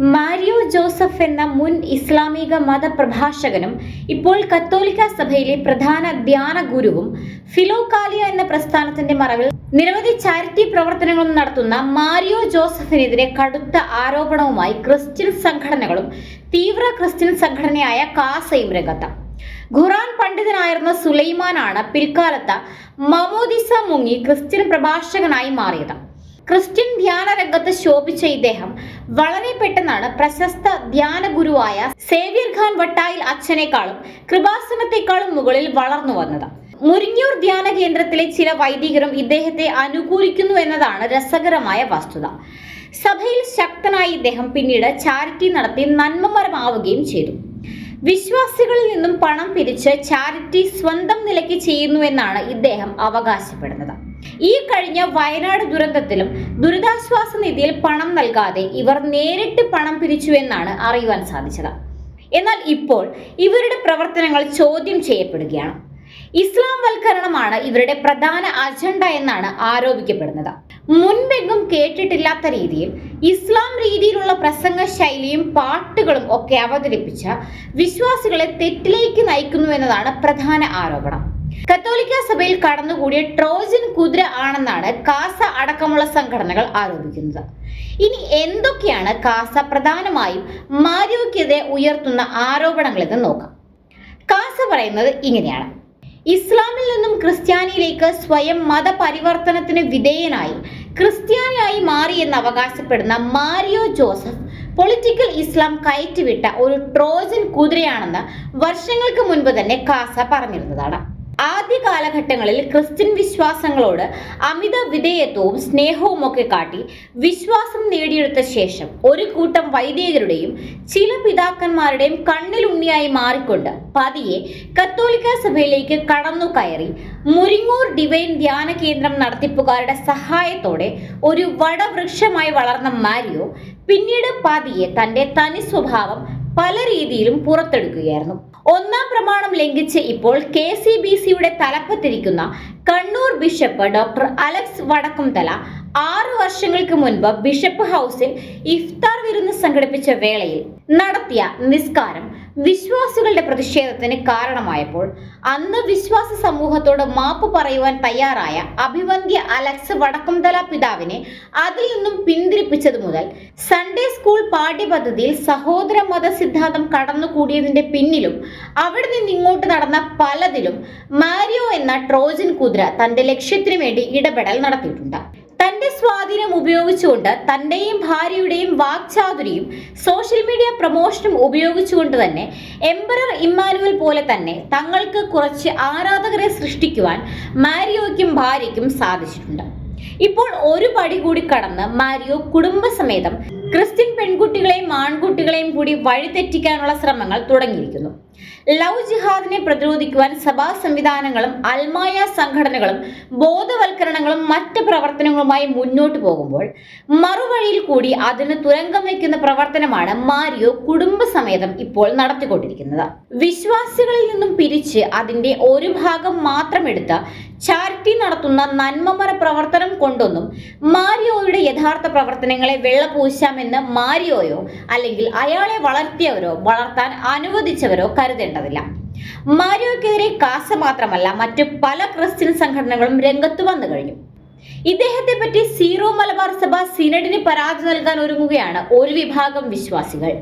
Mario Joseph എന്ന മുൻ ഇസ്ലാമിക മതപ്രഭാഷകനും ഇപ്പോൾ കത്തോലിക്ക സഭയിലെ പ്രധാന ധ്യാന ഗുരുവും ഫിലോകാലിയ എന്ന പ്രസ്ഥാനത്തിന്റെ മറവിൽ നിരവധി ചാരിറ്റി പ്രവർത്തനങ്ങളും നടത്തുന്ന മാരിയോ ജോസഫിനെതിരെ കടുത്ത ആരോപണവുമായി ക്രിസ്ത്യൻ സംഘടനകളും തീവ്ര ക്രിസ്ത്യൻ സംഘടനയായ കാസയും രംഗത്ത. ഖുറാൻ പണ്ഡിതനായിരുന്ന സുലൈമാനാണ് പിൽക്കാലത്ത് മമോദിസ മുങ്ങി ക്രിസ്ത്യൻ പ്രഭാഷകനായി മാറിയത്. ക്രിസ്ത്യൻ ധ്യാന രംഗത്ത് ശോഭിച്ച ഇദ്ദേഹം വളരെ പെട്ടെന്നാണ് പ്രശസ്ത ധ്യാന ഗുരുവായ സേവ്യർ ഖാൻ വട്ടായിൽ അച്ഛനേക്കാളും കൃപാസനത്തെക്കാളും മുകളിൽ വളർന്നു വന്നത്. മുരിങ്ങൂർ ധ്യാന കേന്ദ്രത്തിലെ ചില വൈദികരും ഇദ്ദേഹത്തെ അനുകൂലിക്കുന്നു എന്നതാണ് രസകരമായ വസ്തുത. സഭയിൽ ശക്തനായ ഇദ്ദേഹം പിന്നീട് ചാരിറ്റി നടത്തി നന്മമരമാവുകയും ചെയ്തു. വിശ്വാസികളിൽ നിന്നും പണം പിരിച്ച് ചാരിറ്റി സ്വന്തം നിലയ്ക്ക് ചെയ്യുന്നു എന്നാണ് ഇദ്ദേഹം അവകാശപ്പെടുന്നത്. ഈ കഴിഞ്ഞ വയനാട് ദുരന്തത്തിലും ദുരിതാശ്വാസ നിധിയിൽ പണം നൽകാതെ ഇവർ നേരിട്ട് പണം പിരിച്ചുവെന്നാണ് അറിയുവാൻ സാധിച്ചത്. എന്നാൽ ഇപ്പോൾ ഇവരുടെ പ്രവർത്തനങ്ങൾ ചോദ്യം ചെയ്യപ്പെടുകയാണ്. ഇസ്ലാം വൽക്കരണമാണ് ഇവരുടെ പ്രധാന അജണ്ട എന്നാണ് ആരോപിക്കപ്പെടുന്നത്. മുൻപെങ്ങും കേട്ടിട്ടില്ലാത്ത രീതിയിൽ ഇസ്ലാം രീതിയിലുള്ള പ്രസംഗ ശൈലിയും പാട്ടുകളും ഒക്കെ അവതരിപ്പിച്ച വിശ്വാസികളെ തെറ്റിലേക്ക് നയിക്കുന്നു എന്നതാണ് പ്രധാന ആരോപണം. കത്തോലിക്ക സഭയിൽ കടന്നുകൂടിയ ട്രോജൻ കുതിര ആണെന്നാണ് കാസ അടക്കമുള്ള സംഘടനകൾ ആരോപിക്കുന്നത്. ഇനി എന്തൊക്കെയാണ് കാസ പ്രധാനമായും മാരിയോക്കെതിരെ ഉയർത്തുന്ന ആരോപണങ്ങൾ എന്ന് നോക്കാം. കാസ പറയുന്നത് ഇങ്ങനെയാണ്. ഇസ്ലാമിൽ നിന്നും ക്രിസ്ത്യാനിയിലേക്ക് സ്വയം മതപരിവർത്തനത്തിന് വിധേയനായി ക്രിസ്ത്യാനിയായി മാറി എന്ന് അവകാശപ്പെടുന്ന മാരിയോ ജോസഫ് പൊളിറ്റിക്കൽ ഇസ്ലാം കയറ്റിവിട്ട ഒരു ട്രോജൻ കുതിരയാണെന്ന് വർഷങ്ങൾക്ക് മുൻപ് തന്നെ കാസ പറഞ്ഞിരുന്നതാണ്. ആദ്യ കാലഘട്ടങ്ങളിൽ ക്രിസ്ത്യൻ വിശ്വാസങ്ങളോട് അമിത വിധേയത്വവും സ്നേഹവും ഒക്കെ കാട്ടി വിശ്വാസം നേടിയെടുത്ത ശേഷം ഒരു കൂട്ടം വൈദികരുടെയും ചില പിതാക്കന്മാരുടെയും കണ്ണിലുണ്ണിയായി മാറിക്കൊണ്ട് പതിയെ കത്തോലിക്ക സഭയിലേക്ക് കടന്നു കയറി മുരിങ്ങൂർ ഡിവൈൻ ധ്യാന കേന്ദ്രം നടത്തിപ്പുകാരുടെ സഹായത്തോടെ ഒരു വടവൃക്ഷമായി വളർന്ന മാരിയോ പിന്നീട് പതിയെ തന്റെ തനി സ്വഭാവം പല രീതിയിലും പുറത്തെടുക്കുകയായിരുന്നു. ഒന്നാം പ്രമാണം ലംഘിച്ച് ഇപ്പോൾ കെ സി ബി സിയുടെ തലപ്പത്തിരിക്കുന്ന Kannur bishop doctor Alex Vadakkumthala ആറു വർഷങ്ങൾക്ക് മുൻപ് ബിഷപ്പ് ഹൗസിൽ ഇഫ്താർ വിരുന്ന് സംഘടിപ്പിച്ച വേളയിൽ നടത്തിയ നിസ്കാരം വിശ്വാസികളുടെ പ്രതിഷേധത്തിന് കാരണമായപ്പോൾ അന്ന് വിശ്വാസ സമൂഹത്തോട് മാപ്പ് പറയുവാൻ തയ്യാറായ അഭിവന്ധ്യ അലക്സ് വടക്കുംതല പിതാവിനെ അതിൽ നിന്നും പിന്തിരിപ്പിച്ചത് മുതൽ സൺഡേ സ്കൂൾ പാഠ്യപദ്ധതിയിൽ സഹോദര മത സിദ്ധാന്തം കടന്നുകൂടിയതിന്റെ പിന്നിലും അവിടെ നിന്ന് ഇങ്ങോട്ട് നടന്ന പലതിലും മാരിയോ എന്ന ട്രോജൻ കുതിര തന്റെ ലക്ഷ്യത്തിനു വേണ്ടി ഇടപെടൽ നടത്തിയിട്ടുണ്ട്. തന്റെ സ്വാധീനം ഉപയോഗിച്ചുകൊണ്ട് തന്റെയും ഭാര്യയുടെയും വാക്ചാതുരിയും സോഷ്യൽ മീഡിയ പ്രൊമോഷനും ഉപയോഗിച്ചുകൊണ്ട് തന്നെ എംബറർ ഇമ്മാനുവൽ പോലെ തന്നെ തങ്ങൾക്ക് കുറച്ച് ആരാധകരെ സൃഷ്ടിക്കുവാൻ മാരിയോയ്ക്കും ഭാര്യയ്ക്കും സാധിച്ചിട്ടുണ്ട്. ഇപ്പോൾ ഒരു പടി കൂടി കടന്ന് മാരിയോ കുടുംബസമേതം ക്രിസ്ത്യൻ പെൺകുട്ടികളെയും ആൺകുട്ടികളെയും കൂടി വഴിതെറ്റിക്കാനുള്ള ശ്രമങ്ങൾ തുടങ്ങിയിരിക്കുന്നു. ലവ് ജിഹാദിനെ പ്രതിരോധിക്കുവാൻ സഭാ സംവിധാനങ്ങളും അൽമായ സംഘടനകളും ബോധവൽക്കരണങ്ങളും മറ്റ് പ്രവർത്തനങ്ങളുമായി മുന്നോട്ട് പോകുമ്പോൾ മറുവഴിയിൽ കൂടി അതിന് തുരങ്കം വയ്ക്കുന്ന പ്രവർത്തനമാണ് മാരിയോ കുടുംബസമേതം ഇപ്പോൾ നടത്തിക്കൊണ്ടിരിക്കുന്നത്. വിശ്വാസികളിൽ നിന്നും പിരിച്ച് അതിന്റെ ഒരു ഭാഗം മാത്രം എടുത്ത് ചാരിറ്റി നടത്തുന്ന നന്മമര പ്രവർത്തനം കൊണ്ടൊന്നും മാരിയോയുടെ യഥാർത്ഥ പ്രവർത്തനങ്ങളെ വെള്ളപൂശാമെന്ന് മാരിയോയോ അല്ലെങ്കിൽ അയാളെ വളർത്തിയവരോ വളർത്താൻ അനുവദിച്ചവരോ കരുതേണ്ടതില്ല. മാരിയോക്കെതിരെ കാസ മാത്രമല്ല മറ്റു പല ക്രിസ്ത്യൻ സംഘടനകളും രംഗത്ത് വന്നു കഴിഞ്ഞു. ഇദ്ദേഹത്തെ പറ്റി സീറോ മലബാർ സഭ സിനഡിന് പരാതി നൽകാൻ ഒരുങ്ങുകയാണ് ഒരു വിഭാഗം വിശ്വാസികൾ.